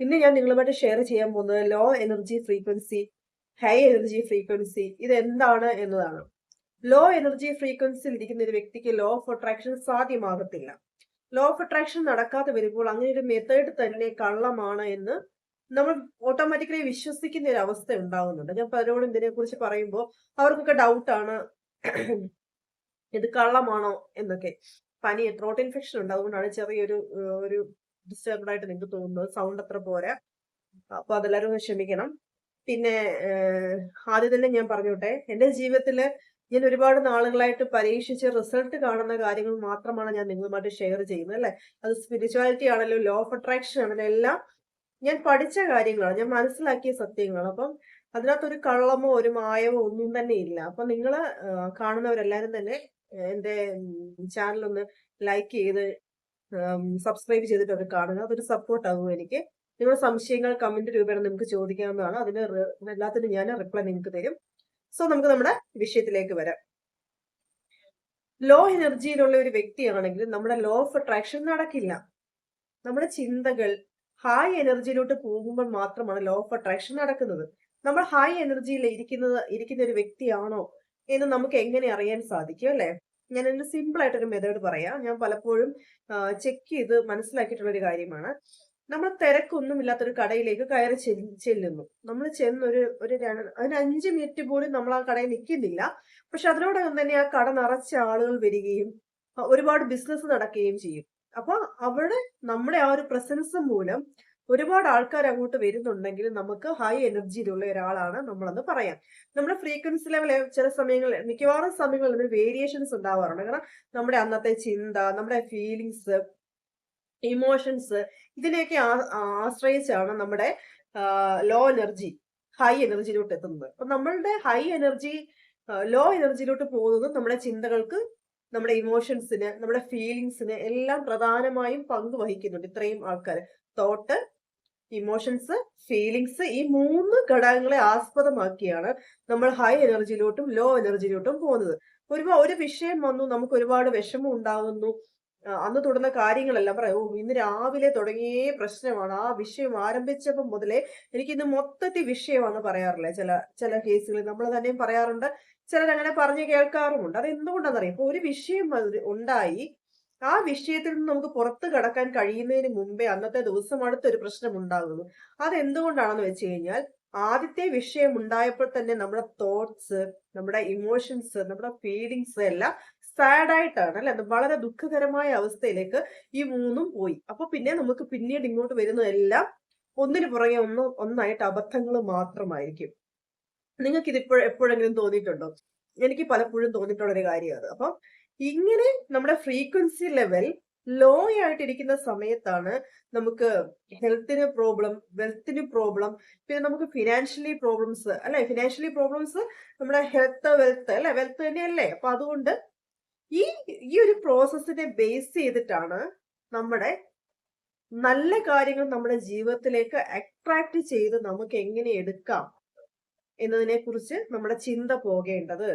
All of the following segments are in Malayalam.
ഇന്ന് ഞാൻ നിങ്ങളുമായിട്ട് ഷെയർ ചെയ്യാൻ പോകുന്നത് low energy frequency high energy frequency ഇത് എന്താണ് എന്നതാണ് ലോ എനർജി ഫ്രീക്വൻസിയിൽ ഇരിക്കുന്ന ഒരു വ്യക്തിക്ക് ലോ ഓഫ് അട്രാക്ഷൻ സാധ്യമാകത്തില്ല. ലോ ഓഫ് അട്രാക്ഷൻ നടക്കാതെ വരുമ്പോൾ അങ്ങനെ ഒരു മെത്തേഡ് തന്നെ കള്ളമാണ് എന്ന് നമ്മൾ ഓട്ടോമാറ്റിക്കലി വിശ്വസിക്കുന്ന ഒരു അവസ്ഥ ഉണ്ടാകുന്നുണ്ട് ഞാൻ പലരോട് ഇതിനെ കുറിച്ച് പറയുമ്പോൾ അവർക്കൊക്കെ ഡൗട്ടാണ് ഇത് കള്ളമാണോ എന്നൊക്കെ. പനി ത്രോട്ട് ഇൻഫെക്ഷൻ ഉണ്ട്. അതുകൊണ്ടാണ് ചെറിയൊരു ഒരു ഡിസ്റ്റർബ്ഡ് ആയിട്ട് നിങ്ങൾക്ക് തോന്നുന്നത് സൗണ്ട് അത്ര പോരാ. അപ്പൊ അതെല്ലാവരും ക്ഷമിക്കണം. പിന്നെ ആദ്യം തന്നെ ഞാൻ പറഞ്ഞോട്ടെ. എന്റെ ജീവിതത്തിൽ ഞാൻ ഒരുപാട് നാളുകളായിട്ട് പരീക്ഷിച്ച് റിസൾട്ട് കാണുന്ന കാര്യങ്ങൾ മാത്രമാണ് ഞാൻ നിങ്ങളുമായിട്ട് ഷെയർ ചെയ്യുന്നത് അല്ലെ? അത് സ്പിരിച്വാലിറ്റി ആണല്ലോ ലോ ഓഫ് അട്രാക്ഷൻ ആണല്ലോ എല്ലാം ഞാൻ പഠിച്ച കാര്യങ്ങളാണ്. ഞാൻ മനസ്സിലാക്കിയ സത്യങ്ങളാണ്. അപ്പം അതിനകത്ത് ഒരു കള്ളമോ ഒരു മായമോ ഒന്നും തന്നെ ഇല്ല. അപ്പൊ നിങ്ങൾ കാണുന്നവരെല്ലാരും തന്നെ എന്റെ ചാനൽ ഒന്ന് ലൈക്ക് ചെയ്ത് സബ്സ്ക്രൈബ് ചെയ്തിട്ട് അത് കാണുക. അതൊരു സപ്പോർട്ട് ആകും എനിക്ക്. നിങ്ങളുടെ സംശയങ്ങൾ കമന്റ് രൂപേണ നിങ്ങൾക്ക് ചോദിക്കാവുന്നതാണ്. അതിന് എല്ലാത്തിനും ഞാൻ റിപ്ലൈ നിങ്ങൾക്ക് തരും. സോ നമുക്ക് നമ്മുടെ വിഷയത്തിലേക്ക് വരാം. ലോ എനർജിയിലുള്ള ഒരു വ്യക്തിയാണെങ്കിൽ നമ്മുടെ ലോ ഓഫ് അട്രാക്ഷൻ നടക്കില്ല. നമ്മുടെ ചിന്തകൾ ഹൈ എനർജിയിലോട്ട് പോകുമ്പോൾ മാത്രമാണ് ലോ ഓഫ് അട്രാക്ഷൻ നടക്കുന്നത്. നമ്മൾ ഹൈ എനർജിയിൽ ഇരിക്കുന്നത് ഇരിക്കുന്ന ഒരു വ്യക്തിയാണോ എന്ന് നമുക്ക് എങ്ങനെ അറിയാൻ സാധിക്കും അല്ലെ? ഞാൻ ഒരു സിമ്പിൾ ആയിട്ടൊരു മെത്തേഡ് പറയാം. ഞാൻ പലപ്പോഴും ചെക്ക് ചെയ്ത് മനസ്സിലാക്കിയിട്ടുള്ള ഒരു കാര്യമാണ്. നമ്മൾ തിരക്കൊന്നും ഇല്ലാത്തൊരു കടയിലേക്ക് കയറി ചെല്ലുന്നു. നമ്മൾ ചെന്നൊരു ഒരു ഒരു അഞ്ച് മിനിറ്റ് പോലും നമ്മൾ ആ കടയിൽ നിൽക്കുന്നില്ല. പക്ഷെ അതിനോടകം തന്നെ ആ കട നിറച്ച ആളുകൾ വരികയും ഒരുപാട് ബിസിനസ് നടക്കുകയും ചെയ്യും. അപ്പൊ അവിടെ നമ്മുടെ ആ ഒരു പ്രസൻസ് മൂലം ഒരുപാട് ആൾക്കാർ അങ്ങോട്ട് വരുന്നുണ്ടെങ്കിൽ നമുക്ക് ഹൈ എനർജിയിലുള്ള ഒരാളാണ് നമ്മളെന്ന് പറയാം. നമ്മുടെ ഫ്രീക്വൻസി ലെവൽ ചില സമയങ്ങളിൽ മിക്കവാറും സമയങ്ങളിൽ വേരിയേഷൻസ് ഉണ്ടാവാറുണ്ട്. കാരണം നമ്മുടെ അന്നത്തെ ചിന്ത നമ്മുടെ ഫീലിങ്സ് ഇമോഷൻസ് ഇതിനെയൊക്കെ ആശ്രയിച്ചാണ് നമ്മുടെ ലോ എനർജി ഹൈ എനർജിയിലോട്ട് എത്തുന്നത്. അപ്പൊ നമ്മളുടെ ഹൈ എനർജി ലോ എനർജിയിലോട്ട് പോകുന്നത് നമ്മുടെ ചിന്തകൾക്ക് നമ്മുടെ ഇമോഷൻസിന് നമ്മുടെ ഫീലിങ്സിന് എല്ലാം പ്രധാനമായും പങ്ക് വഹിക്കുന്നുണ്ട് ഇത്രയും ആൾക്കാർ തോട്ട് ഇമോഷൻസ് ഫീലിങ്സ് ഈ മൂന്ന് ഘടകങ്ങളെ ആസ്പദമാക്കിയാണ് നമ്മൾ ഹൈ എനർജിയിലോട്ടും ലോ എനർജിയിലോട്ടും പോകുന്നത്. ഒരുപാട് ഒരു വിഷയം വന്നു നമുക്ക് ഒരുപാട് വിഷമം ഉണ്ടാകുന്നു അന്ന് തുടർന്ന കാര്യങ്ങളെല്ലാം പറയാം ഓ ഇന്ന് രാവിലെ തുടങ്ങിയ പ്രശ്നമാണ്. ആ വിഷയം ആരംഭിച്ചപ്പോൾ മുതലേ എനിക്ക് ഇന്ന് മൊത്തത്തിൽ വിഷയമാണെന്ന് പറയാറില്ലേ? ചില ചില കേസുകളിൽ നമ്മൾ തന്നെയും പറയാറുണ്ട്. ചിലരങ്ങനെ പറഞ്ഞു കേൾക്കാറുമുണ്ട്. അത് എന്തുകൊണ്ടാണെന്നറിയാം ഇപ്പൊ ഒരു വിഷയം ഉണ്ടായി ആ വിഷയത്തിൽ നിന്ന് നമുക്ക് പുറത്ത് കടക്കാൻ കഴിയുന്നതിന് മുമ്പേ അന്നത്തെ ദിവസം അടുത്തൊരു പ്രശ്നം ഉണ്ടാകുന്നു. അത് എന്തുകൊണ്ടാണെന്ന് വെച്ച് കഴിഞ്ഞാൽ ആദ്യത്തെ വിഷയം ഉണ്ടായപ്പോൾ തന്നെ നമ്മുടെ തോട്ട്സ് നമ്മുടെ ഇമോഷൻസ് നമ്മുടെ ഫീലിങ്സ് എല്ലാം സാഡ് ആയിട്ടാണ് അല്ലെ? വളരെ ദുഃഖകരമായ അവസ്ഥയിലേക്ക് ഈ മൂന്നും പോയി. അപ്പൊ പിന്നെ നമുക്ക് പിന്നീട് ഇങ്ങോട്ട് വരുന്നതെല്ലാം ഒന്നിനു പുറകെ ഒന്ന് ഒന്നായിട്ട് അബദ്ധങ്ങൾ മാത്രമായിരിക്കും. നിങ്ങൾക്ക് ഇത് എപ്പോഴെങ്കിലും തോന്നിയിട്ടുണ്ടോ? എനിക്ക് പലപ്പോഴും തോന്നിയിട്ടുള്ള ഒരു കാര്യമാണ്. അപ്പം ഇങ്ങനെ നമ്മുടെ ഫ്രീക്വൻസി ലെവൽ ലോ ആയിട്ടിരിക്കുന്ന സമയത്താണ് നമുക്ക് ഹെൽത്തിന് പ്രോബ്ലം വെൽത്തിന് പ്രോബ്ലം പിന്നെ നമുക്ക് ഫിനാൻഷ്യലി പ്രോബ്ലംസ് അല്ലെ? ഫിനാൻഷ്യലി പ്രോബ്ലംസ് നമ്മുടെ ഹെൽത്ത് വെൽത്ത് അല്ലെ? വെൽത്ത് തന്നെയല്ലേ? അപ്പൊ അതുകൊണ്ട് ഈ ഈ ഒരു പ്രോസസ്സിനെ ബേസ് ചെയ്തിട്ടാണ് നമ്മുടെ നല്ല കാര്യങ്ങൾ നമ്മുടെ ജീവിതത്തിലേക്ക് അട്രാക്ട് ചെയ്ത് നമുക്ക് എങ്ങനെ എടുക്കാം എന്നതിനെ കുറിച്ച് നമ്മുടെ ചിന്ത പോകേണ്ടത്.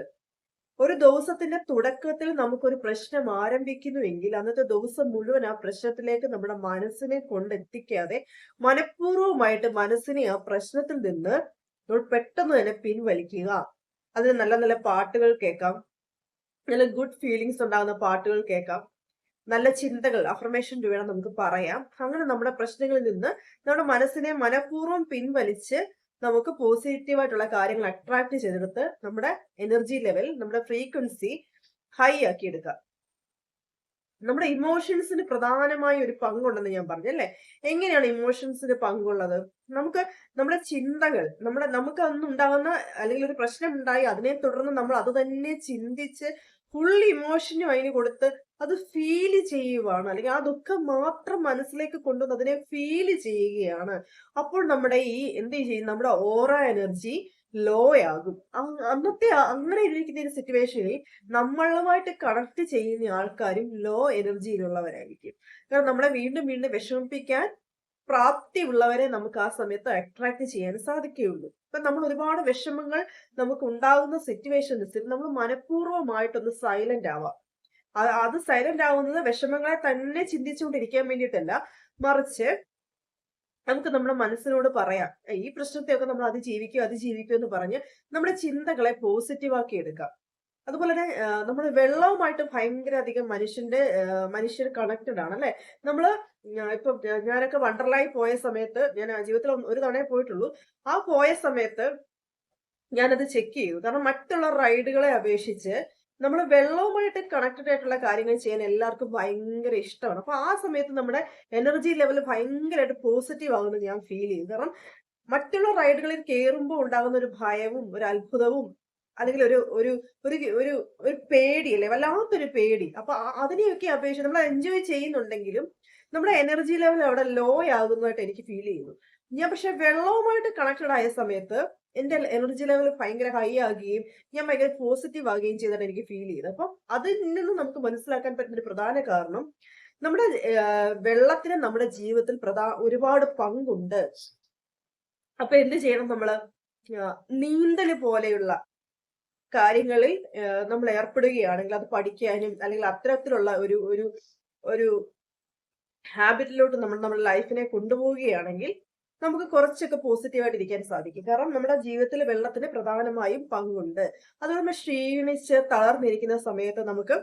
ഒരു ദിവസത്തിന്റെ തുടക്കത്തിൽ നമുക്കൊരു പ്രശ്നം ആരംഭിക്കുന്നുവെങ്കിൽ അന്നത്തെ ദിവസം മുഴുവൻ ആ പ്രശ്നത്തിലേക്ക് നമ്മുടെ മനസ്സിനെ കൊണ്ടെത്തിക്കാതെ മനഃപൂർവമായിട്ട് മനസ്സിനെ ആ പ്രശ്നത്തിൽ നിന്ന് പെട്ടെന്ന് തന്നെ പിൻവലിക്കുക. അതിന് നല്ല നല്ല പാട്ടുകൾ കേൾക്കാം. നല്ല ഗുഡ് ഫീലിങ്സ് ഉണ്ടാകുന്ന പാട്ടുകൾ കേൾക്കാം. നല്ല ചിന്തകൾ അഫർമേഷൻ വേണം നമുക്ക് പറയാം. അങ്ങനെ നമ്മുടെ പ്രശ്നങ്ങളിൽ നിന്ന് നമ്മുടെ മനസ്സിനെ മനഃപൂർവം പിൻവലിച്ച് നമുക്ക് പോസിറ്റീവായിട്ടുള്ള കാര്യങ്ങൾ അട്രാക്ട് ചെയ്തെടുത്ത് നമ്മുടെ എനർജി ലെവൽ നമ്മുടെ ഫ്രീക്വൻസി ഹൈ ആക്കി എടുക്കുക. നമ്മുടെ ഇമോഷൻസിന് പ്രധാനമായ ഒരു പങ്കുണ്ടെന്ന് ഞാൻ പറഞ്ഞു അല്ലെ? എങ്ങനെയാണ് ഇമോഷൻസിന് പങ്കുള്ളത്? നമുക്ക് നമ്മുടെ ചിന്തകൾ നമ്മുടെ നമുക്ക് അന്ന് ഉണ്ടാകുന്ന അല്ലെങ്കിൽ ഒരു പ്രശ്നം ഉണ്ടായി അതിനെ തുടർന്ന് നമ്മൾ അത് തന്നെ ചിന്തിച്ച് ഫുൾ ഇമോഷനും അതിന് കൊടുത്ത് അത് ഫീൽ ചെയ്യുവാണ്. അല്ലെങ്കിൽ ആ ദുഃഖം മാത്രം മനസ്സിലേക്ക് കൊണ്ടുവന്ന് അതിനെ ഫീൽ ചെയ്യുകയാണ്. അപ്പോൾ നമ്മുടെ ഈ എന്ത് ചെയ്യും? നമ്മുടെ ഓറ എനർജി ലോ ആകും. അന്നത്തെ അങ്ങനെ ഇരിക്കുന്ന ഒരു സിറ്റുവേഷനിൽ നമ്മളുമായിട്ട് കണക്ട് ചെയ്യുന്ന ആൾക്കാരും ലോ എനർജിയിലുള്ളവരായിരിക്കും കാരണം നമ്മളെ വീണ്ടും വീണ്ടും വിഷമിപ്പിക്കാൻ പ്രാപ്തിയുള്ളവരെ നമുക്ക് ആ സമയത്ത് അട്രാക്ട് ചെയ്യാൻ സാധിക്കുകയുള്ളൂ. ഇപ്പൊ നമ്മൾ ഒരുപാട് വിഷമങ്ങൾ നമുക്ക് ഉണ്ടാകുന്ന സിറ്റുവേഷൻസിൽ നമ്മൾ മനഃപൂർവമായിട്ടൊന്ന് സൈലന്റ് ആവാം. അത് അത് സൈലന്റ് ആവുന്നത് വിഷമങ്ങളെ തന്നെ ചിന്തിച്ചുകൊണ്ടിരിക്കാൻ വേണ്ടിയിട്ടല്ല. മറിച്ച് നമുക്ക് നമ്മുടെ മനസ്സിനോട് പറയാം ഈ പ്രശ്നത്തെയൊക്കെ നമ്മൾ അതിജീവിക്കും അതിജീവിക്കും എന്ന് പറഞ്ഞ് നമ്മുടെ ചിന്തകളെ പോസിറ്റീവാക്കി എടുക്കാം. അതുപോലെ തന്നെ നമ്മൾ വെള്ളവുമായിട്ട് ഭയങ്കര അധികം മനുഷ്യന്റെ മനുഷ്യർ കണക്റ്റഡ് ആണ് അല്ലെ? നമ്മൾ ഞാ- ഇപ്പൊ ഞാനൊക്കെ വണ്ടർലായി പോയ സമയത്ത് ഞാൻ ജീവിതത്തിൽ ഒരു തവണ പോയിട്ടുള്ളൂ. ആ പോയ സമയത്ത് ഞാനത് ചെക്ക് ചെയ്തു. കാരണം മറ്റുള്ള റൈഡുകളെ അപേക്ഷിച്ച് നമ്മൾ വെള്ളവുമായിട്ട് കണക്റ്റഡ് ആയിട്ടുള്ള കാര്യങ്ങൾ ചെയ്യാൻ എല്ലാവർക്കും ഭയങ്കര ഇഷ്ടമാണ്. അപ്പൊ ആ സമയത്ത് നമ്മുടെ എനർജി ലെവൽ ഭയങ്കരമായിട്ട് പോസിറ്റീവ് ആകുന്നത് ഞാൻ ഫീൽ ചെയ്തു. കാരണം മറ്റുള്ള റൈഡുകളിൽ കയറുമ്പോൾ ഉണ്ടാകുന്ന ഒരു ഭയവും ഒരു അത്ഭുതവും അല്ലെങ്കിൽ ഒരു ഒരു ഒരു ഒരു ഒരു പേടിയല്ലേ? വല്ലാത്തൊരു പേടി. അപ്പൊ അതിനെയൊക്കെ അപേക്ഷിച്ച് നമ്മൾ എൻജോയ് ചെയ്യുന്നുണ്ടെങ്കിലും നമ്മുടെ എനർജി ലെവൽ അവിടെ ലോ ആകുന്നതായിട്ട് എനിക്ക് ഫീൽ ചെയ്യുന്നു. ഞാൻ പക്ഷെ വെള്ളവുമായിട്ട് കണക്റ്റഡ് ആയ സമയത്ത് എന്റെ എനർജി ലെവൽ ഭയങ്കര ഹൈ ആകുകയും ഞാൻ ഭയങ്കര പോസിറ്റീവ് ആകുകയും ചെയ്തിട്ട് എനിക്ക് ഫീൽ ചെയ്തത് അപ്പം അതിൽ നിന്ന് നമുക്ക് മനസ്സിലാക്കാൻ പറ്റുന്ന ഒരു പ്രധാന കാരണം നമ്മുടെ വെള്ളത്തിന് നമ്മുടെ ജീവിതത്തിൽ പ്രധാ ഒരുപാട് പങ്കുണ്ട്. അപ്പൊ എന്ത് ചെയ്യണം നമ്മൾ? നീന്തൽ പോലെയുള്ള കാര്യങ്ങളിൽ നമ്മൾ ഏർപ്പെടുകയാണെങ്കിൽ അത് പഠിക്കാനും അല്ലെങ്കിൽ അത്തരത്തിലുള്ള ഒരു ഒരു ഒരു ഹാബിറ്റിലോട്ട് നമ്മൾ നമ്മുടെ ലൈഫിനെ കൊണ്ടുപോവുകയാണെങ്കിൽ നമുക്ക് കുറച്ചൊക്കെ പോസിറ്റീവായിട്ട് ഇരിക്കാൻ സാധിക്കും. കാരണം നമ്മുടെ ജീവിതത്തിൽ വെള്ളത്തിന് പ്രധാനമായും പങ്കുണ്ട്. അതുകൊണ്ട് ക്ഷീണിച്ച് തളർന്നിരിക്കുന്ന സമയത്ത് നമുക്ക്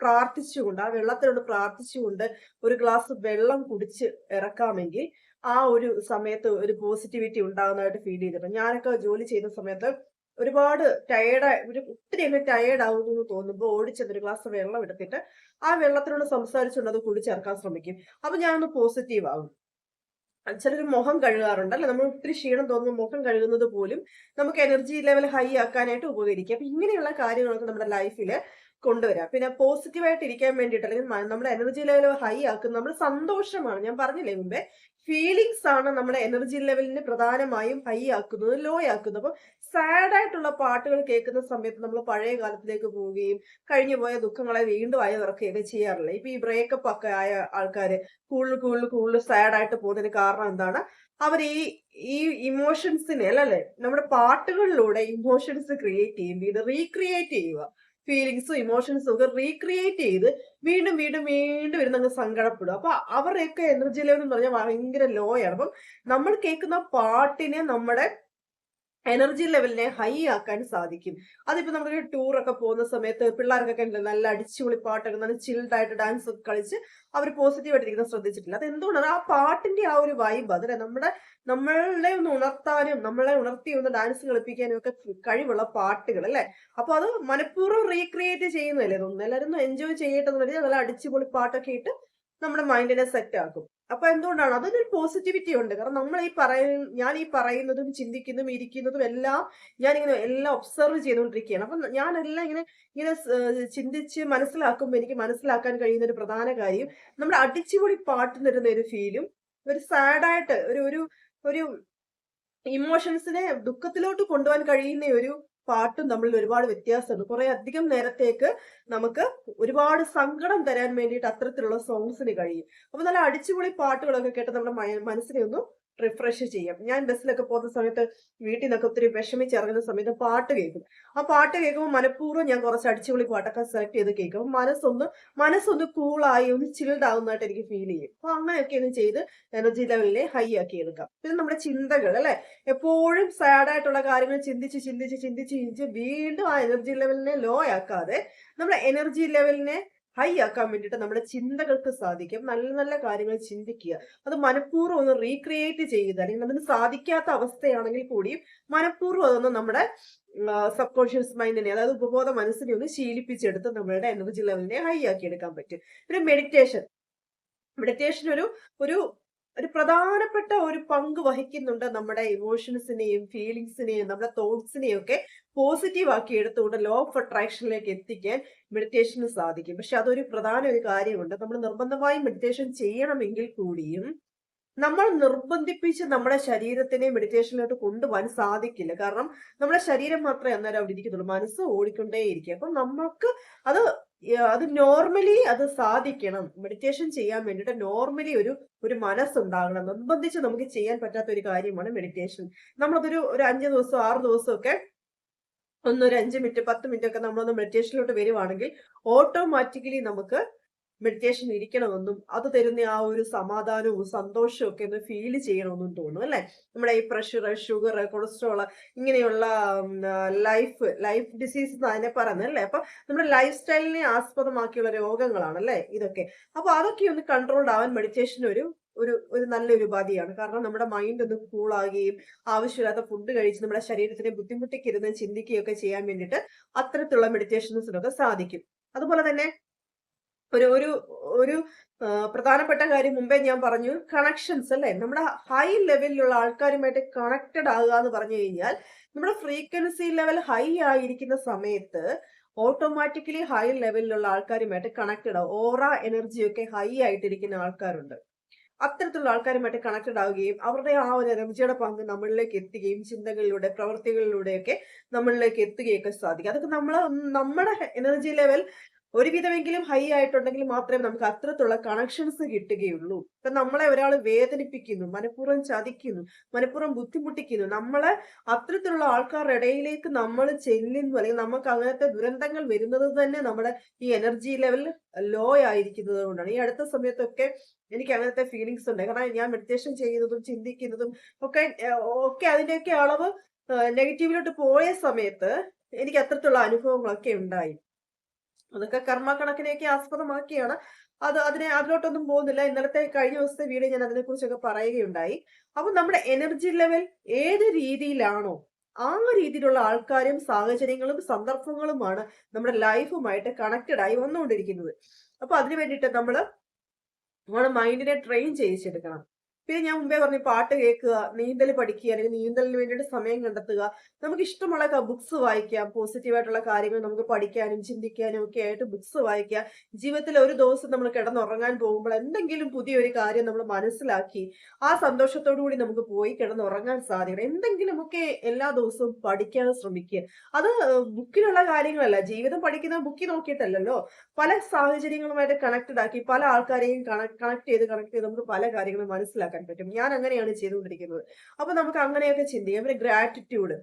പ്രാർത്ഥിച്ചുകൊണ്ട് ആ വെള്ളത്തിനോട് പ്രാർത്ഥിച്ചുകൊണ്ട് ഒരു ഗ്ലാസ് വെള്ളം കുടിച്ച് ഇറക്കാമെങ്കിൽ ആ ഒരു സമയത്ത് ഒരു പോസിറ്റിവിറ്റി ഉണ്ടാകുന്നതായിട്ട് ഫീൽ ചെയ്തിട്ടുണ്ട്. ഞാനൊക്കെ ജോലി ചെയ്യുന്ന സമയത്ത് ഒരുപാട് ടയേർഡ് ഒരു ഒത്തിരി അങ്ങ് ടയേർഡ് ആവുന്നു എന്ന് തോന്നുമ്പോൾ ഓടിച്ചത് ഒരു ഗ്ലാസ് വെള്ളം എടുത്തിട്ട് ആ വെള്ളത്തിനോട് സംസാരിച്ചുകൊണ്ട് അത് ചേർക്കാൻ ശ്രമിക്കും. അപ്പൊ ഞാനൊന്ന് പോസിറ്റീവ് ആവും. ചിലർ മുഖം കഴുകാറുണ്ട് അല്ലെ? നമ്മൾ ഒത്തിരി ക്ഷീണം തോന്നുന്ന മുഖം കഴുകുന്നത് പോലും നമുക്ക് എനർജി ലെവൽ ഹൈ ആക്കാനായിട്ട് ഉപകരിക്കും. അപ്പൊ ഇങ്ങനെയുള്ള കാര്യങ്ങളൊക്കെ നമ്മുടെ ലൈഫിൽ കൊണ്ടുവരാം. പിന്നെ പോസിറ്റീവായിട്ട് ഇരിക്കാൻ വേണ്ടിയിട്ട് അല്ലെങ്കിൽ നമ്മുടെ എനർജി ലെവൽ ഹൈ ആക്കുന്ന നമ്മൾ സന്തോഷമാണ്. ഞാൻ പറഞ്ഞില്ലേ മുമ്പേ ഫീലിങ്സ് ആണ് നമ്മുടെ എനർജി ലെവലിനെ പ്രധാനമായും ഹൈ ആക്കുന്നത് ലോ ആക്കുന്നത്. അപ്പൊ സാഡ് ആയിട്ടുള്ള പാട്ടുകൾ കേൾക്കുന്ന സമയത്ത് നമ്മൾ പഴയ കാലത്തിലേക്ക് പോവുകയും കഴിഞ്ഞു പോയ ദുഃഖങ്ങളെ വീണ്ടും അയവിറക്കുകയൊക്കെ ചെയ്യാറില്ല? ഇപ്പൊ ഈ ബ്രേക്കപ്പ് ഒക്കെ ആയ ആൾക്കാര് കൂടുതൽ കൂടുതൽ കൂടുതൽ സാഡ് ആയിട്ട് പോകുന്നതിന് കാരണം എന്താണ്? അവർ ഈ ഈ ഇമോഷൻസിനെ അല്ലല്ലേ? നമ്മുടെ പാട്ടുകളിലൂടെ ഇമോഷൻസ് ക്രിയേറ്റ് ചെയ്യും ഇത് റീക്രിയേറ്റ് ചെയ്യുക. ഫീലിങ്സും ഇമോഷൻസും ഒക്കെ റീക്രിയേറ്റ് ചെയ്ത് വീണ്ടും വീണ്ടും വീണ്ടും ഇരുന്ന് അങ്ങ് സങ്കടപ്പെടും അപ്പൊ അവരുടെയൊക്കെ എനർജി ലെവൽ എന്ന് പറഞ്ഞാൽ ഭയങ്കര ലോ ആണ്. അപ്പം നമ്മൾ കേൾക്കുന്ന പാട്ടിനെ നമ്മുടെ എനർജി ലെവലിനെ ഹൈ ആക്കാൻ സാധിക്കും. അതിപ്പോ നമ്മളൊരു ടൂർ ഒക്കെ പോകുന്ന സമയത്ത് പിള്ളേർക്കൊക്കെ ഉണ്ടല്ലോ നല്ല അടിച്ചുപൊളി പാട്ടൊക്കെ നല്ല ചിൽഡായിട്ട് ഡാൻസ് ഒക്കെ കളിച്ച് അവർ പോസിറ്റീവ് ആയിട്ട് ഇരിക്കുന്നത് ശ്രദ്ധിച്ചിട്ടില്ല അത് എന്തുകൊണ്ടാണ് ആ പാട്ടിന്റെ ആ ഒരു വൈബ് അതല്ലേ? നമ്മുടെ നമ്മളെ ഒന്ന് ഉണർത്താനും നമ്മളെ ഉണർത്തി ഒന്ന് ഡാൻസ് കളിപ്പിക്കാനും ഒക്കെ കഴിവുള്ള പാട്ടുകൾ അല്ലെ? അപ്പൊ അത് മനഃപൂർവം റീക്രിയേറ്റ് ചെയ്യുന്നതല്ലേ? തോന്നുന്നു എല്ലാവരും എൻജോയ് ചെയ്യട്ടെ എന്ന് പറഞ്ഞാൽ നല്ല അടിച്ചുപൊളി പാട്ടൊക്കെ ഇട്ട് നമ്മുടെ മൈൻഡിനെ സെറ്റ് ആക്കും. അപ്പൊ എന്തുകൊണ്ടാണ്? അതിനൊരു പോസിറ്റിവിറ്റി ഉണ്ട്. കാരണം നമ്മൾ ഈ പറയുന്ന ഞാൻ ഈ പറയുന്നതും ചിന്തിക്കുന്നതും ഇരിക്കുന്നതും എല്ലാം ഞാൻ ഇങ്ങനെ എല്ലാം ഒബ്സർവ് ചെയ്തുകൊണ്ടിരിക്കുകയാണ്. അപ്പൊ ഞാനെല്ലാം ഇങ്ങനെ ഇങ്ങനെ ചിന്തിച്ച് മനസ്സിലാക്കുമ്പോൾ എനിക്ക് മനസ്സിലാക്കാൻ കഴിയുന്ന ഒരു പ്രധാന കാര്യം നമ്മുടെ അടിച്ചുപൊളി പാട്ട് തരുന്ന ഒരു ഫീലും ഒരു സാഡായിട്ട് ഒരു ഒരു ഒരു ഇമോഷൻസിനെ ദുഃഖത്തിലോട്ട് കൊണ്ടുപോകാൻ കഴിയുന്ന ഒരു പാട്ടും തമ്മിൽ ഒരുപാട് വ്യത്യാസമുണ്ട്. കുറെ അധികം നേരത്തേക്ക് നമുക്ക് ഒരുപാട് സങ്കടം തരാൻ വേണ്ടിയിട്ട് അത്തരത്തിലുള്ള സോങ്സിന് കഴിയും. അപ്പൊ നല്ല അടിച്ചുപൊളി പാട്ടുകളൊക്കെ കേട്ട് നമ്മുടെ മനസ്സിനെ ഒന്ന് റിഫ്രഷ് ചെയ്യാം. ഞാൻ ബസ്സിലൊക്കെ പോകുന്ന സമയത്ത് വീട്ടിൽ നിന്നൊക്കെ ഒത്തിരി വിഷമിച്ച് ഇറങ്ങുന്ന സമയത്ത് പാട്ട് കേൾക്കും. ആ പാട്ട് കേൾക്കുമ്പോൾ മനഃപൂർവം ഞാൻ കുറച്ച് അടിച്ചുപൊളി പാട്ടൊക്കെ സെലക്ട് ചെയ്ത് കേൾക്കും. അപ്പം മനസ്സൊന്ന് മനസ്സൊന്ന് കൂളായി ഒന്ന് ചിൽഡ് ആവുന്നതായിട്ട് എനിക്ക് ഫീൽ ചെയ്യും. അപ്പൊ അങ്ങനെയൊക്കെ ഒന്ന് ചെയ്ത് എനർജി ലെവലിനെ ഹൈ ആക്കി എടുക്കാം. പിന്നെ നമ്മുടെ ചിന്തകൾ അല്ലെ? എപ്പോഴും സാഡ് ആയിട്ടുള്ള കാര്യങ്ങൾ ചിന്തിച്ച് ചിന്തിച്ച് ചിന്തിച്ച് ചിന്തിച്ച് വീണ്ടും ആ എനർജി ലെവലിനെ ലോ ആക്കാതെ നമ്മുടെ എനർജി ലെവലിനെ ഹൈ ആക്കാൻ വേണ്ടിയിട്ട് നമ്മുടെ ചിന്തകൾക്ക് സാധിക്കും. നല്ല നല്ല കാര്യങ്ങൾ ചിന്തിക്കുക. അത് മനഃപൂർവം ഒന്ന് റീക്രിയേറ്റ് ചെയ്യുക. അല്ലെങ്കിൽ അതിന് സാധിക്കാത്ത അവസ്ഥയാണെങ്കിൽ കൂടിയും മനഃപൂർവം അതൊന്ന് നമ്മുടെ സബ് കോൺഷ്യസ് മൈൻഡിനെ അതായത് ഉപബോധ മനസ്സിനെ ഒന്ന് ശീലിപ്പിച്ചെടുത്ത് നമ്മളുടെ എനർജി ലെവലിനെ ഹൈ ആക്കി എടുക്കാൻ പറ്റും. പിന്നെ മെഡിറ്റേഷൻ മെഡിറ്റേഷൻ ഒരു ഒരു ഒരു പ്രധാനപ്പെട്ട ഒരു പങ്ക് വഹിക്കുന്നുണ്ട് നമ്മുടെ ഇമോഷൻസിനെയും ഫീലിങ്സിനെയും നമ്മുടെ തോട്ട്സിനെയും ഒക്കെ പോസിറ്റീവ് ആക്കി എടുത്തുകൊണ്ട് ലോ ഓഫ് അട്രാക്ഷനിലേക്ക് എത്തിക്കാൻ മെഡിറ്റേഷന് സാധിക്കും. പക്ഷെ അതൊരു പ്രധാന ഒരു കാര്യമുണ്ട്. നമ്മൾ നിർബന്ധമായും മെഡിറ്റേഷൻ ചെയ്യണമെങ്കിൽ കൂടിയും നമ്മൾ നിർബന്ധിപ്പിച്ച് നമ്മുടെ ശരീരത്തിനെ മെഡിറ്റേഷനിലോട്ട് കൊണ്ടുപോകാൻ സാധിക്കില്ല. കാരണം നമ്മുടെ ശരീരം മാത്രമേ അന്നേരം അവിടെ ഇരിക്കത്തുള്ളൂ. മനസ്സ് ഓടിക്കൊണ്ടേയിരിക്കും. അപ്പം നമുക്ക് അത് അത് നോർമലി അത് സാധിക്കണം. മെഡിറ്റേഷൻ ചെയ്യാൻ വേണ്ടിയിട്ട് നോർമലി ഒരു ഒരു മനസ്സുണ്ടാകണം. നിർബന്ധിച്ച് നമുക്ക് ചെയ്യാൻ പറ്റാത്ത ഒരു കാര്യമാണ് മെഡിറ്റേഷൻ നമ്മളതൊരു ഒരു അഞ്ച് ദിവസം ആറ് ദിവസം ഒക്കെ ഒന്നൊരു അഞ്ച് മിനിറ്റ് പത്ത് മിനിറ്റ് ഒക്കെ നമ്മളൊന്ന് മെഡിറ്റേഷനിലോട്ട് വരുവാണെങ്കിൽ ഓട്ടോമാറ്റിക്കലി നമുക്ക് മെഡിറ്റേഷൻ ഇരിക്കണമെന്നും അത് തരുന്ന ആ ഒരു സമാധാനവും സന്തോഷവും ഒക്കെ ഒന്ന് ഫീൽ ചെയ്യണമെന്നും തോന്നും അല്ലെ? നമ്മുടെ ഈ പ്രഷർ ഷുഗർ കൊളസ്ട്രോൾ ഇങ്ങനെയുള്ള ലൈഫ് ലൈഫ് ഡിസീസ് അതിനെ പറയുന്നത് അല്ലേ? അപ്പൊ നമ്മുടെ ലൈഫ് സ്റ്റൈലിനെ ആസ്പദമാക്കിയുള്ള രോഗങ്ങളാണ് അല്ലേ? ഇതൊക്കെ. അപ്പൊ അതൊക്കെ ഒന്ന് കൺട്രോൾഡ് ആവാൻ മെഡിറ്റേഷൻ ഒരു ഒരു ഒരു നല്ലൊരു ഉപാധിയാണ്. കാരണം നമ്മുടെ മൈൻഡ് ഒന്ന് കൂളാകുകയും ആവശ്യമില്ലാത്ത ഫുഡ് കഴിച്ച് നമ്മുടെ ശരീരത്തിനെ ബുദ്ധിമുട്ടിക്കരുതെന്ന് ചിന്തിക്കുകയൊക്കെ ചെയ്യാൻ വേണ്ടിയിട്ട് അത്തരത്തിലുള്ള മെഡിറ്റേഷൻസിനൊക്കെ സാധിക്കും. അതുപോലെ തന്നെ ഒരു ഒരു ഒരു പ്രധാനപ്പെട്ട കാര്യം മുമ്പേ ഞാൻ പറഞ്ഞു കണക്ഷൻസ് അല്ലെ? നമ്മുടെ ഹൈ ലെവലിലുള്ള ആൾക്കാരുമായിട്ട് കണക്റ്റഡ് ആകുക എന്ന് പറഞ്ഞു കഴിഞ്ഞാൽ നമ്മുടെ ഫ്രീക്വൻസി ലെവൽ ഹൈ ആയിരിക്കുന്ന സമയത്ത് ഓട്ടോമാറ്റിക്കലി ഹൈ ലെവലിലുള്ള ആൾക്കാരുമായിട്ട് കണക്റ്റഡ് ആവും. ഓറ എനർജിയൊക്കെ ഹൈ ആയിട്ടിരിക്കുന്ന ആൾക്കാരുണ്ട്. അത്തരത്തിലുള്ള ആൾക്കാരുമായിട്ട് കണക്റ്റഡ് ആവുകയും അവരുടെ ആ ഒരു എനർജിയുടെ പങ്ക് നമ്മളിലേക്ക് എത്തുകയും ചിന്തകളിലൂടെ പ്രവൃത്തികളിലൂടെയൊക്കെ നമ്മളിലേക്ക് എത്തുകയൊക്കെ സാധിക്കും. അതൊക്കെ നമ്മൾ നമ്മുടെ എനർജി ലെവൽ ഒരുവിധമെങ്കിലും ഹൈ ആയിട്ടുണ്ടെങ്കിൽ മാത്രമേ നമുക്ക് അത്രത്തുള്ള കണക്ഷൻസ് കിട്ടുകയുള്ളൂ. ഇപ്പൊ നമ്മളെ ഒരാൾ വേദനിപ്പിക്കുന്നു മനഃപൂർവം ചതിക്കുന്നു മനഃപൂർവം ബുദ്ധിമുട്ടിക്കുന്നു നമ്മളെ അത്തരത്തിലുള്ള ആൾക്കാരുടെ ഇടയിലേക്ക് നമ്മൾ ചെല്ലുന്നു അല്ലെങ്കിൽ നമുക്ക് അങ്ങനത്തെ ദുരന്തങ്ങൾ വരുന്നത് തന്നെ നമ്മുടെ ഈ എനർജി ലെവൽ ലോ ആയിരിക്കുന്നത് കൊണ്ടാണ്. ഈ അടുത്ത സമയത്തൊക്കെ എനിക്ക് അങ്ങനത്തെ ഫീലിങ്സ് ഉണ്ട്. കാരണം ഞാൻ മെഡിറ്റേഷൻ ചെയ്യുന്നതും ചിന്തിക്കുന്നതും ഒക്കെ ഒക്കെ അതിന്റെയൊക്കെ അളവ് നെഗറ്റീവിലോട്ട് പോയ സമയത്ത് എനിക്ക് അത്രത്തുള്ള അനുഭവങ്ങളൊക്കെ ഉണ്ടായി. അതൊക്കെ കർമ്മ കണക്കിനെയൊക്കെ ആസ്പദമാക്കിയാണ്. അത് അതിനെ അതിലോട്ടൊന്നും പോകുന്നില്ല. ഇന്നലത്തെ കഴിഞ്ഞ ദിവസത്തെ വീഡിയോ ഞാൻ അതിനെക്കുറിച്ചൊക്കെ പറയുകയുണ്ടായി. അപ്പൊ നമ്മുടെ എനർജി ലെവൽ ഏത് രീതിയിലാണോ ആ രീതിയിലുള്ള ആൾക്കാരും സാഹചര്യങ്ങളും സന്ദർഭങ്ങളുമാണ് നമ്മുടെ ലൈഫുമായിട്ട് കണക്റ്റഡ് ആയി വന്നുകൊണ്ടിരിക്കുന്നത്. അപ്പൊ അതിനു വേണ്ടിയിട്ട് നമ്മൾ നമ്മുടെ മൈൻഡിനെ ട്രെയിൻ ചെയ്യിച്ചെടുക്കണം. പിന്നെ ഞാൻ മുമ്പേ പറഞ്ഞു പാട്ട് കേൾക്കുക നീന്തൽ പഠിക്കുക അല്ലെങ്കിൽ നീന്തലിന് വേണ്ടിയിട്ട് സമയം കണ്ടെത്തുക. നമുക്ക് ഇഷ്ടമുള്ള ബുക്സ് വായിക്കാം പോസിറ്റീവായിട്ടുള്ള കാര്യങ്ങൾ നമുക്ക് പഠിക്കാനും ചിന്തിക്കാനും ഒക്കെ ആയിട്ട് ബുക്സ് വായിക്കുക. ജീവിതത്തിൽ ഒരു ദിവസം നമ്മൾ കിടന്നുറങ്ങാൻ പോകുമ്പോൾ എന്തെങ്കിലും പുതിയൊരു കാര്യം നമ്മൾ മനസ്സിലാക്കി ആ സന്തോഷത്തോടു കൂടി നമുക്ക് പോയി കിടന്നുറങ്ങാൻ സാധിക്കണം. എന്തെങ്കിലുമൊക്കെ എല്ലാ ദിവസവും പഠിക്കാൻ ശ്രമിക്കുക. അത് ബുക്കിലുള്ള കാര്യങ്ങളല്ല. ജീവിതം പഠിക്കുന്ന ബുക്കിൽ നോക്കിയിട്ടല്ലല്ലോ. പല സാഹചര്യങ്ങളുമായിട്ട് കണക്റ്റഡ് ആക്കി പല ആൾക്കാരെയും കണക്ട് ചെയ്ത് കണക്ട് ചെയ്ത് നമുക്ക് പല കാര്യങ്ങളും മനസ്സിലാക്കാൻ പറ്റും. ഞാൻ അങ്ങനെയാണ് ചെയ്തുകൊണ്ടിരിക്കുന്നത്. അപ്പൊ നമുക്ക് അങ്ങനെയൊക്കെ ചിന്തിക്കാം. പിന്നെ ഗ്രാറ്റിറ്റ്യൂഡ്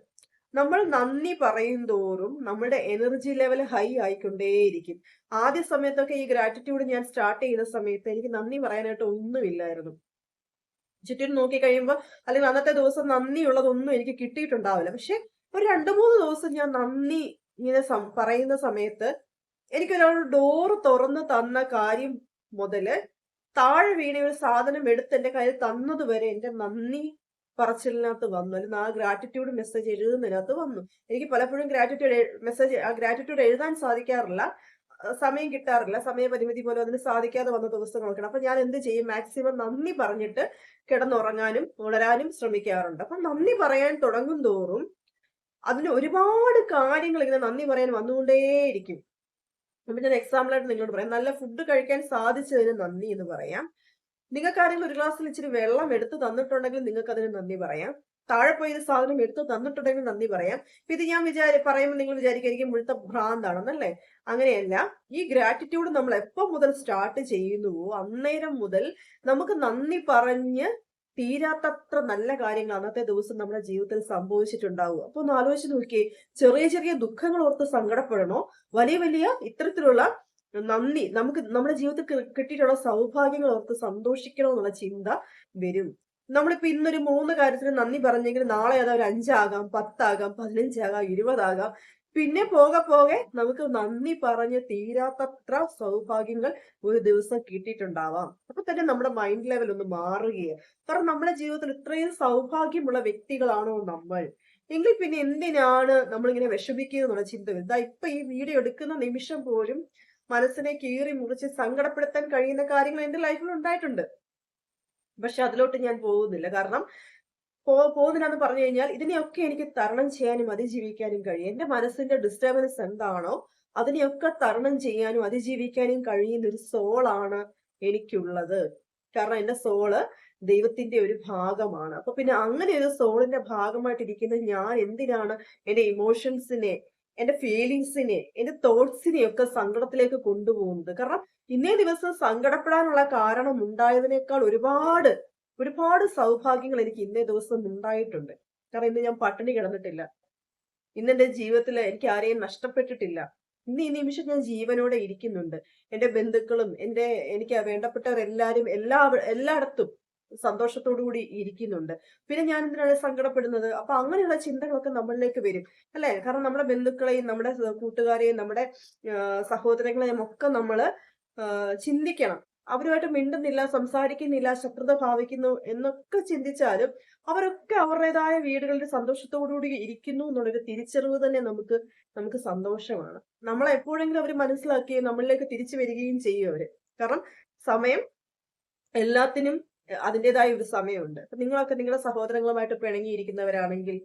നമ്മൾ നന്ദി പറയും തോറും നമ്മുടെ എനർജി ലെവൽ ഹൈ ആയിക്കൊണ്ടേയിരിക്കും. ആദ്യ സമയത്തൊക്കെ ഈ ഗ്രാറ്റിറ്റ്യൂഡ് ഞാൻ സ്റ്റാർട്ട് ചെയ്ത സമയത്ത് എനിക്ക് നന്ദി പറയാനായിട്ട് ഒന്നുമില്ലായിരുന്നു. ചുറ്റും നോക്കി കഴിയുമ്പോൾ അല്ലെങ്കിൽ അന്നത്തെ ദിവസം നന്ദിയുള്ളതൊന്നും എനിക്ക് കിട്ടിയിട്ടുണ്ടാവില്ല. പക്ഷെ ഒരു രണ്ടു മൂന്ന് ദിവസം ഞാൻ നന്ദി ഇങ്ങനെ പറയുന്ന സമയത്ത് എനിക്കൊരാൾ ഡോറ് തുറന്ന് തന്ന കാര്യം മുതൽ താഴെ വീണ ഒരു സാധനം എടുത്ത് എന്റെ കയ്യിൽ തന്നതുവരെ എന്റെ നന്ദി പറച്ചിലിനകത്ത് വന്നു. അല്ലെങ്കിൽ ആ ഗ്രാറ്റിറ്റ്യൂഡ് മെസ്സേജ് എഴുതുന്നതിനകത്ത് വന്നു. എനിക്ക് പലപ്പോഴും ഗ്രാറ്റിറ്റ്യൂഡ് മെസ്സേജ് ആ ഗ്രാറ്റിറ്റ്യൂഡ് എഴുതാൻ സാധിക്കാറില്ല. സമയം കിട്ടാറില്ല. സമയപരിമിതി പോലും അതിന് സാധിക്കാതെ വന്ന ദിവസങ്ങളൊക്കെയാണ്. അപ്പൊ ഞാൻ എന്ത് ചെയ്യും? മാക്സിമം നന്ദി പറഞ്ഞിട്ട് കിടന്നുറങ്ങാനും ഉണരാനും ശ്രമിക്കാറുണ്ട്. അപ്പൊ നന്ദി പറയാൻ തുടങ്ങും തോറും അതിന് ഒരുപാട് കാര്യങ്ങൾ ഇങ്ങനെ നന്ദി പറയാൻ വന്നുകൊണ്ടേയിരിക്കും. അപ്പൊ ഞാൻ എക്സാമ്പിൾ ആയിട്ട് നിങ്ങളോട് പറയാം. നല്ല ഫുഡ് കഴിക്കാൻ സാധിച്ചതിന് നന്ദി എന്ന് പറയാം. നിങ്ങൾക്ക് ആരെങ്കിലും ഒരു ഗ്ലാസ്സിൽ ഇച്ചിരി വെള്ളം എടുത്ത് തന്നിട്ടുണ്ടെങ്കിൽ നിങ്ങൾക്ക് അതിന് നന്ദി പറയാം. താഴെ പോയി സാധനം എടുത്ത് തന്നിട്ടുണ്ടെങ്കിൽ നന്ദി പറയാം. ഇത് ഞാൻ വിചാരി പറയുമ്പോൾ നിങ്ങൾ വിചാരിക്കും മുഴുത്ത ഭ്രാന്താണെന്നല്ലേ? അങ്ങനെയല്ല. ഈ ഗ്രാറ്റിറ്റ്യൂഡ് നമ്മൾ എപ്പോ മുതൽ സ്റ്റാർട്ട് ചെയ്യുന്നുവോ അന്നേരം മുതൽ നമുക്ക് നന്ദി പറഞ്ഞ് തീരാത്തത്ര നല്ല കാര്യങ്ങൾ അന്നത്തെ ദിവസം നമ്മുടെ ജീവിതത്തിൽ സംഭവിച്ചിട്ടുണ്ടാവുക. അപ്പൊ ഒന്ന് ആലോചിച്ച് നോക്കിയേ ചെറിയ ചെറിയ ദുഃഖങ്ങൾ ഓർത്ത് സങ്കടപ്പെടണോ? വലിയ വലിയ ഇത്തരത്തിലുള്ള നന്ദി നമുക്ക് നമ്മുടെ ജീവിതത്തിൽ കിട്ടിയിട്ടുള്ള സൗഭാഗ്യങ്ങൾ ഓർത്ത് സന്തോഷിക്കണോ എന്നുള്ള ചിന്ത വരും. നമ്മളിപ്പോ ഇന്നൊരു മൂന്ന് കാര്യത്തിന് നന്ദി പറഞ്ഞെങ്കിൽ നാളെ അത് ഒരു അഞ്ചാകാം പത്താകാം പതിനഞ്ചാകാം ഇരുപതാകാം. പിന്നെ പോകെ പോകെ നമുക്ക് നന്ദി പറഞ്ഞ് തീരാത്തത്ര സൗഭാഗ്യങ്ങൾ ഒരു ദിവസം കിട്ടിയിട്ടുണ്ടാവാം. അപ്പൊ തന്നെ നമ്മുടെ മൈൻഡ് ലെവൽ ഒന്ന് മാറുകയാണ്. കാരണം നമ്മുടെ ജീവിതത്തിൽ ഇത്രയും സൗഭാഗ്യമുള്ള വ്യക്തികളാണോ നമ്മൾ? എങ്കിൽ പിന്നെ എന്തിനാണ് നമ്മളിങ്ങനെ വിഷമിക്കുക എന്നുള്ള ചിന്ത വരുന്നത് ഇപ്പൊ ഈ വീഡിയോ എടുക്കുന്ന നിമിഷം പോലും മനസ്സിനെ കീറി മുറിച്ച് സങ്കടപ്പെടുത്താൻ കഴിയുന്ന കാര്യങ്ങൾ എന്റെ ലൈഫിൽ ഉണ്ടായിട്ടുണ്ട്. പക്ഷെ അതിലോട്ട് ഞാൻ പോകുന്നില്ല. കാരണം പോകുന്നില്ലെന്ന് പറഞ്ഞു കഴിഞ്ഞാൽ ഇതിനെയൊക്കെ എനിക്ക് തരണം ചെയ്യാനും അതിജീവിക്കാനും കഴിയും. എന്റെ മനസ്സിന്റെ ഡിസ്റ്റർബൻസ് എന്താണോ അതിനെയൊക്കെ തരണം ചെയ്യാനും അതിജീവിക്കാനും കഴിയുന്ന ഒരു സോളാണ് എനിക്കുള്ളത്. കാരണം എന്റെ സോൾ ദൈവത്തിന്റെ ഒരു ഭാഗമാണ്. അപ്പൊ പിന്നെ അങ്ങനെ ഒരു സോളിന്റെ ഭാഗമായിട്ടിരിക്കുന്ന ഞാൻ എന്തിനാണ്? എന്റെ ഇമോഷൻസിനെ എന്റെ ഫീലിങ്സിനെ എന്റെ തോട്ട്സിനെ ഒക്കെ സങ്കടത്തിലേക്ക് കൊണ്ടുപോകുന്നത്. കാരണം ഇന്നേ ദിവസം സങ്കടപ്പെടാനുള്ള കാരണം ഉണ്ടായതിനേക്കാൾ ഒരുപാട് ഒരുപാട് സൗഭാഗ്യങ്ങൾ എനിക്ക് ഇന്നേ ദിവസം ഉണ്ടായിട്ടുണ്ട്. കാരണം ഇന്ന് ഞാൻ പട്ടിണി കിടന്നിട്ടില്ല. ഇന്ന് എന്റെ ജീവിതത്തിൽ എനിക്ക് ആരെയും നഷ്ടപ്പെട്ടിട്ടില്ല. ഇന്ന് ഈ നിമിഷം ഞാൻ ജീവനോടെ ഇരിക്കുന്നുണ്ട്. എന്റെ ബന്ധുക്കളും എന്റെ എനിക്ക് വേണ്ടപ്പെട്ടവരെല്ലാവരും എല്ലാ എല്ലായിടത്തും സന്തോഷത്തോടു കൂടി ഇരിക്കുന്നുണ്ട്. പിന്നെ ഞാൻ എന്തിനാണ് സങ്കടപ്പെടുന്നത്? അപ്പൊ അങ്ങനെയുള്ള ചിന്തകളൊക്കെ നമ്മളിലേക്ക് വരും. അല്ലെ? കാരണം നമ്മുടെ ബന്ധുക്കളെയും നമ്മുടെ കൂട്ടുകാരെയും നമ്മുടെ സഹോദരങ്ങളെയും ഒക്കെ നമ്മൾ ചിന്തിക്കണം. അവരുമായിട്ട് മിണ്ടുന്നില്ല സംസാരിക്കുന്നില്ല ശത്രുത ഭാവിക്കുന്നു എന്നൊക്കെ ചിന്തിച്ചാലും അവരൊക്കെ അവരുടേതായ വീടുകളുടെ സന്തോഷത്തോടുകൂടി ഇരിക്കുന്നു എന്നുള്ളൊരു തിരിച്ചറിവ് തന്നെ നമുക്ക് നമുക്ക് സന്തോഷമാണ്. നമ്മളെ എപ്പോഴെങ്കിലും അവർ മനസ്സിലാക്കുകയും നമ്മളിലേക്ക് തിരിച്ചു വരികയും ചെയ്യും അവർ. കാരണം സമയം എല്ലാത്തിനും അതിന്റെതായ ഒരു സമയമുണ്ട്. അപ്പൊ നിങ്ങളൊക്കെ നിങ്ങളുടെ സഹോദരങ്ങളുമായിട്ട് പിണങ്ങിയിരിക്കുന്നവരാണെങ്കിൽ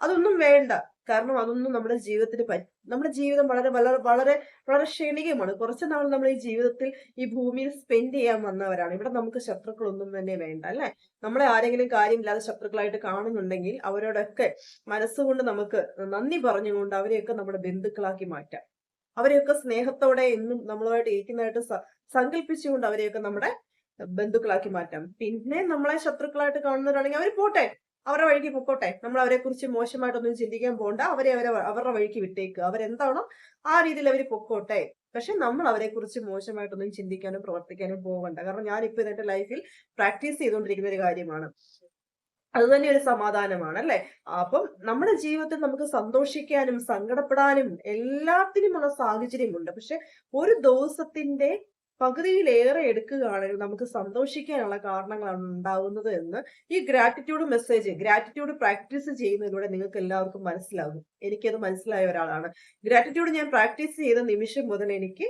അതൊന്നും വേണ്ട. കാരണം അതൊന്നും നമ്മുടെ ജീവിതത്തിന് നമ്മുടെ ജീവിതം വളരെ വളരെ വളരെ വളരെ ക്ഷണികമാണ്. കുറച്ച് നാൾ നമ്മൾ ഈ ജീവിതത്തിൽ ഈ ഭൂമിയിൽ സ്പെൻഡ് ചെയ്യാൻ വന്നവരാണ്. ഇവിടെ നമുക്ക് ശത്രുക്കളൊന്നും തന്നെ വേണ്ട അല്ലെ? നമ്മളെ ആരെങ്കിലും കാര്യമില്ലാതെ ശത്രുക്കളായിട്ട് കാണുന്നുണ്ടെങ്കിൽ അവരോടൊക്കെ മനസ്സുകൊണ്ട് നമുക്ക് നന്ദി പറഞ്ഞുകൊണ്ട് അവരെയൊക്കെ നമ്മുടെ ബന്ധുക്കളാക്കി മാറ്റാം. അവരെയൊക്കെ സ്നേഹത്തോടെ എന്നും നമ്മളുമായിട്ട് ഇരിക്കുന്നതായിട്ട് സങ്കല്പിച്ചുകൊണ്ട് അവരെയൊക്കെ നമ്മുടെ ബന്ധുക്കളാക്കി മാറ്റാം. പിന്നെ നമ്മളെ ശത്രുക്കളായിട്ട് കാണുന്നവരാണെങ്കിൽ അവർ പോട്ടെ. അവരുടെ വഴിക്ക് പൊക്കോട്ടെ. നമ്മൾ അവരെ കുറിച്ച് മോശമായിട്ടൊന്നും ചിന്തിക്കാൻ പോകണ്ട അവരെ അവരെ അവരുടെ വഴിക്ക് വിട്ടേക്കുക അവരെന്താണോ ആ രീതിയിൽ അവർ പൊക്കോട്ടെ. പക്ഷെ നമ്മൾ അവരെ കുറിച്ച് മോശമായിട്ടൊന്നും ചിന്തിക്കാനും പ്രവർത്തിക്കാനും പോകണ്ട. കാരണം ഞാനിപ്പോ ഇതെന്റെ ലൈഫിൽ പ്രാക്ടീസ് ചെയ്തുകൊണ്ടിരിക്കുന്ന ഒരു കാര്യമാണ്. അത് തന്നെ ഒരു സമാധാനമാണ് അല്ലെ? അപ്പം നമ്മുടെ ജീവിതത്തിൽ നമുക്ക് സന്തോഷിക്കാനും സങ്കടപ്പെടാനും എല്ലാത്തിനുമുള്ള സാഹചര്യമുണ്ട്. പക്ഷെ ഒരു ദിവസത്തിന്റെ പകുതിയിലേറെ എടുക്കുകയാണെങ്കിൽ നമുക്ക് സന്തോഷിക്കാനുള്ള കാരണങ്ങളാണ് ഉണ്ടാകുന്നത് എന്ന് ഈ ഗ്രാറ്റിറ്റ്യൂഡ് മെസ്സേജ് ഗ്രാറ്റിറ്റ്യൂഡ് പ്രാക്ടീസ് ചെയ്യുന്നതിലൂടെ നിങ്ങൾക്ക് എല്ലാവർക്കും മനസ്സിലാകും. എനിക്കത് മനസ്സിലായ ഒരാളാണ്. ഗ്രാറ്റിറ്റ്യൂഡ് ഞാൻ പ്രാക്ടീസ് ചെയ്ത നിമിഷം മുതൽ എനിക്ക്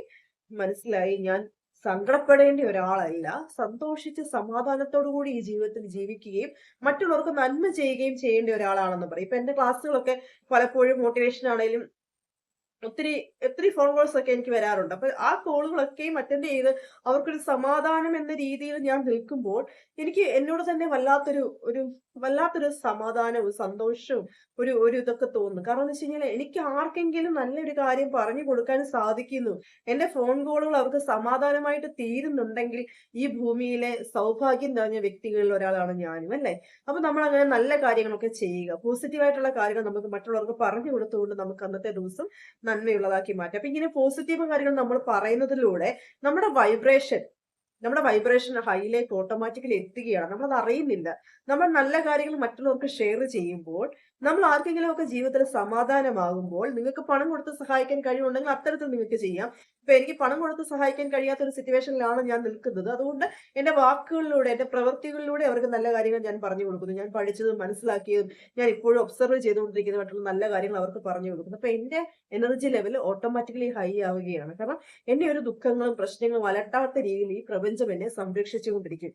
മനസ്സിലായി. ഞാൻ സങ്കടപ്പെടേണ്ട ഒരാളല്ല. സന്തോഷിച്ച് സമാധാനത്തോടു കൂടി ഈ ജീവിതത്തിൽ ജീവിക്കുകയും മറ്റുള്ളവർക്ക് നന്മ ചെയ്യുകയും ചെയ്യേണ്ട ഒരാളാണെന്ന് പറയും. ഇപ്പൊ എന്റെ ക്ലാസ്സുകളൊക്കെ പലപ്പോഴും മോട്ടിവേഷൻ ആണെങ്കിലും ഒത്തിരി ഒത്തിരി ഫോൺ കോൾസ് ഒക്കെ എനിക്ക് വരാറുണ്ട്. അപ്പൊ ആ കോളുകളൊക്കെയും അറ്റൻഡ് ചെയ്ത് അവർക്കൊരു സമാധാനം എന്ന രീതിയിൽ ഞാൻ നിൽക്കുമ്പോൾ എനിക്ക് എന്നോട് തന്നെ വല്ലാത്തൊരു ഒരു വല്ലാത്തൊരു സമാധാനവും സന്തോഷവും ഒരു ഒരു ഇതൊക്കെ തോന്നുന്നു കാരണം എന്ന് വെച്ച് കഴിഞ്ഞാൽ എനിക്ക് ആർക്കെങ്കിലും നല്ലൊരു കാര്യം പറഞ്ഞു കൊടുക്കാൻ സാധിക്കുന്നു. എന്റെ ഫോൺ കോളുകൾ അവർക്ക് സമാധാനമായിട്ട് തീരുന്നുണ്ടെങ്കിൽ ഈ ഭൂമിയിലെ സൗഭാഗ്യം നിറഞ്ഞ വ്യക്തികളിൽ ഒരാളാണ് ഞാനും അല്ലേ? അപ്പൊ നമ്മൾ അങ്ങനെ നല്ല കാര്യങ്ങളൊക്കെ ചെയ്യുക. പോസിറ്റീവായിട്ടുള്ള കാര്യങ്ങൾ നമുക്ക് മറ്റുള്ളവർക്ക് പറഞ്ഞു കൊടുത്തുകൊണ്ട് നമുക്ക് അന്നത്തെ ദിവസം നന്മയുള്ളതാക്കി മാറ്റാം. അപ്പൊ ഇങ്ങനെ പോസിറ്റീവ് കാര്യങ്ങൾ നമ്മൾ പറയുന്നതിലൂടെ നമ്മുടെ വൈബ്രേഷൻ നമ്മുടെ വൈബ്രേഷൻ ഹൈയിലേക്ക് ഓട്ടോമാറ്റിക്കലി എത്തുകയാണ്. നമ്മളത് അറിയുന്നില്ല. നമ്മൾ നല്ല കാര്യങ്ങൾ മറ്റുള്ളവർക്ക് ഷെയർ ചെയ്യുമ്പോൾ നമ്മൾ ആർക്കെങ്കിലും ഒക്കെ ജീവിതത്തിൽ സമാധാനമാകുമ്പോൾ നിങ്ങൾക്ക് പണം കൊടുത്ത് സഹായിക്കാൻ കഴിവുണ്ടെങ്കിൽ അത്തരത്തിൽ നിങ്ങൾക്ക് ചെയ്യാം. ഇപ്പൊ എനിക്ക് പണം കൊടുത്ത് സഹായിക്കാൻ കഴിയാത്ത ഒരു സിറ്റുവേഷനിലാണ് ഞാൻ നിൽക്കുന്നത്. അതുകൊണ്ട് എന്റെ വാക്കുകളിലൂടെ എന്റെ പ്രവൃത്തികളിലൂടെ അവർക്ക് നല്ല കാര്യങ്ങൾ ഞാൻ പറഞ്ഞു കൊടുക്കുന്നു. ഞാൻ പഠിച്ചതും മനസ്സിലാക്കിയതും ഞാൻ ഇപ്പോഴും ഒബ്സർവ് ചെയ്തുകൊണ്ടിരിക്കുന്നതായിട്ടുള്ള നല്ല കാര്യങ്ങൾ അവർക്ക് പറഞ്ഞു കൊടുക്കുന്നു. അപ്പൊ എന്റെ എനർജി ലെവൽ ഓട്ടോമാറ്റിക്കലി ഹൈ ആവുകയാണ്. കാരണം എന്നെ ഒരു ദുഃഖങ്ങളും പ്രശ്നങ്ങളും അലട്ടാത്ത രീതിയിൽ ഈ പ്രപഞ്ചം എന്നെ സംരക്ഷിച്ചുകൊണ്ടിരിക്കും.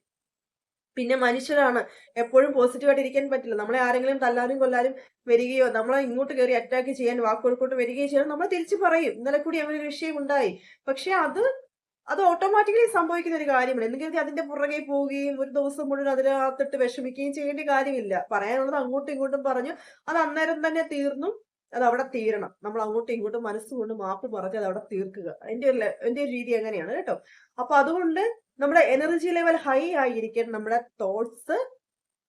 പിന്നെ മനുഷ്യരാണ്. എപ്പോഴും പോസിറ്റീവായിട്ട് ഇരിക്കാൻ പറ്റില്ല. നമ്മളെ ആരെങ്കിലും തല്ലാനും കൊല്ലാനും വരികയോ നമ്മളെ ഇങ്ങോട്ട് കയറി അറ്റാക്ക് ചെയ്യാൻ വാക്കുകൾക്കോട്ട് വരികയോ ചെയ്യാൻ നമ്മൾ തിരിച്ചു പറയും. ഇന്നലെ കൂടി അങ്ങനെ ഒരു വിഷയം ഉണ്ടായി. പക്ഷെ അത് അത് ഓട്ടോമാറ്റിക്കലി സംഭവിക്കുന്ന ഒരു കാര്യമാണ്. എന്തെങ്കിലും അതിന്റെ പുറകെ പോവുകയും ഒരു ദിവസം മുഴുവൻ അതിനകത്തിട്ട് വിഷമിക്കുകയും ചെയ്യേണ്ട കാര്യമില്ല. പറയാനുള്ളത് അങ്ങോട്ടും ഇങ്ങോട്ടും പറഞ്ഞു. അത് അന്നേരം തന്നെ തീർന്നു. അത് അവിടെ തീരണം. നമ്മൾ അങ്ങോട്ടും ഇങ്ങോട്ടും മനസ്സുകൊണ്ട് മാപ്പ് പറഞ്ഞ് അത് അവിടെ തീർക്കുക. എന്റെ ഒരു എന്റെ ഒരു രീതി അങ്ങനെയാണ് കേട്ടോ. അപ്പൊ അതുകൊണ്ട് നമ്മുടെ എനർജി ലെവൽ ഹൈ ആയിരിക്കണം നമ്മുടെ തോട്ട്സ്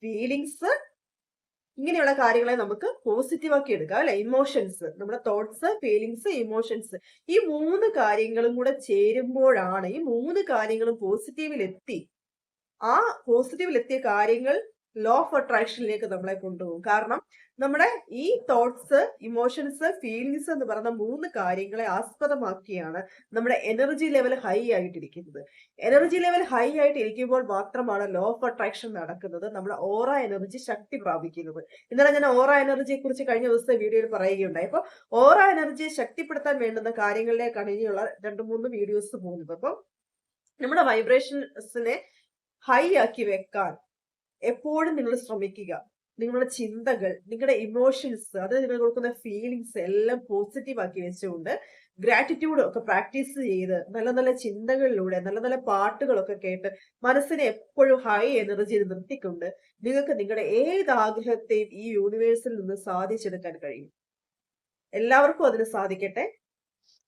ഫീലിങ്സ് ഇങ്ങനെയുള്ള കാര്യങ്ങളെ നമുക്ക് പോസിറ്റീവ് ആക്കി എടുക്കാം അല്ലെ? ഇമോഷൻസ് നമ്മുടെ തോട്ട്സ് ഫീലിങ്സ് ഇമോഷൻസ് ഈ മൂന്ന് കാര്യങ്ങളും കൂടെ ചേരുമ്പോഴാണ് ഈ മൂന്ന് കാര്യങ്ങളും പോസിറ്റീവിൽ എത്തി. ആ പോസിറ്റീവിൽ എത്തിയ കാര്യങ്ങൾ ലോ ഓഫ് അട്രാക്ഷനിലേക്ക് നമ്മളെ കൊണ്ടുപോകും. കാരണം നമ്മുടെ ഈ തോട്ട്സ് ഇമോഷൻസ് ഫീലിങ്സ് എന്ന് പറയുന്ന മൂന്ന് കാര്യങ്ങളെ ആസ്പദമാക്കിയാണ് നമ്മുടെ എനർജി ലെവൽ ഹൈ ആയിട്ടിരിക്കുന്നത്. എനർജി ലെവൽ ഹൈ ആയിട്ട് ഇരിക്കുമ്പോൾ മാത്രമാണ് ലോ ഓഫ് അട്രാക്ഷൻ നടക്കുന്നത്. നമ്മുടെ ഓറ എനർജി ശക്തി പ്രാപിക്കുന്നത്. ഇന്നലെ ഞാൻ ഓറ എനർജിയെ കുറിച്ച് കഴിഞ്ഞ ദിവസത്തെ വീഡിയോയിൽ പറയുകയുണ്ടായി. അപ്പൊ ഓറ എനർജിയെ ശക്തിപ്പെടുത്താൻ വേണ്ടുന്ന കാര്യങ്ങളിലേക്കാണ് ഇനിയുള്ള രണ്ട് മൂന്ന് വീഡിയോസ് പോകുന്നത്. അപ്പം നമ്മുടെ വൈബ്രേഷൻസിനെ ഹൈ ആക്കി വെക്കാൻ എപ്പോഴും നിങ്ങൾ ശ്രമിക്കുക. നിങ്ങളുടെ ചിന്തകൾ നിങ്ങളുടെ ഇമോഷൻസ് അത് നിങ്ങൾ കൊടുക്കുന്ന ഫീലിങ്സ് എല്ലാം പോസിറ്റീവ് ആക്കി വെച്ചുകൊണ്ട് ഗ്രാറ്റിറ്റ്യൂഡ് ഒക്കെ പ്രാക്ടീസ് ചെയ്ത് നല്ല നല്ല ചിന്തകളിലൂടെ നല്ല നല്ല പാട്ടുകളൊക്കെ കേട്ട് മനസ്സിനെ എപ്പോഴും ഹൈ എനർജിയിൽ നിർത്തിക്കൊണ്ട് നിങ്ങൾക്ക് നിങ്ങളുടെ ഏത് ആഗ്രഹത്തെയും ഈ യൂണിവേഴ്സിൽ നിന്ന് സാധിച്ചെടുക്കാൻ കഴിയും. എല്ലാവർക്കും അതിന് സാധിക്കട്ടെ.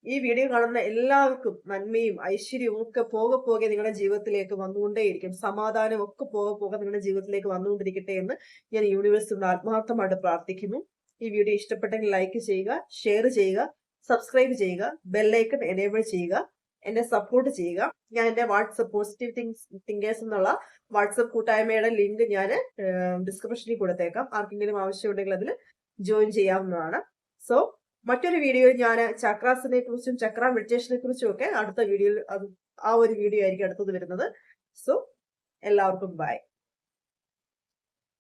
ഈ വീഡിയോ കാണുന്ന എല്ലാവർക്കും നന്മയും ഐശ്വര്യവും ഒക്കെ പോകെ പോകെ നിങ്ങളുടെ ജീവിതത്തിലേക്ക് വന്നുകൊണ്ടേയിരിക്കും. സമാധാനം ഒക്കെ പോകെ പോകെ നിങ്ങളുടെ ജീവിതത്തിലേക്ക് വന്നുകൊണ്ടിരിക്കട്ടെ എന്ന് ഞാൻ യൂണിവേഴ്സിനോട് ആത്മാർത്ഥമായിട്ട് പ്രാർത്ഥിക്കുന്നു. ഈ വീഡിയോ ഇഷ്ടപ്പെട്ടെങ്കിൽ ലൈക്ക് ചെയ്യുക ഷെയർ ചെയ്യുക സബ്സ്ക്രൈബ് ചെയ്യുക ബെല്ലൈക്കൺ എനേബിൾ ചെയ്യുക എന്നെ സപ്പോർട്ട് ചെയ്യുക. ഞാൻ എന്റെ വാട്സപ്പ് പോസിറ്റീവ് തിങ്സ് തിങ്കേഴ്സ് എന്നുള്ള വാട്സപ്പ് കൂട്ടായ്മയുടെ ലിങ്ക് ഞാൻ ഡിസ്ക്രിപ്ഷനിൽ കൊടുത്തേക്കാം. ആർക്കെങ്കിലും ആവശ്യമുണ്ടെങ്കിൽ അതിൽ ജോയിൻ ചെയ്യാവുന്നതാണ്. സോ മറ്റൊരു വീഡിയോയിൽ ഞാൻ ചക്രാസിനെ കുറിച്ചും ചക്ര മെഡിറ്റേഷനെ കുറിച്ചും ഒക്കെ അടുത്ത വീഡിയോയിൽ ആ ഒരു വീഡിയോ ആയിരിക്കും അടുത്തത് വരുന്നത്. സോ എല്ലാവർക്കും ബൈ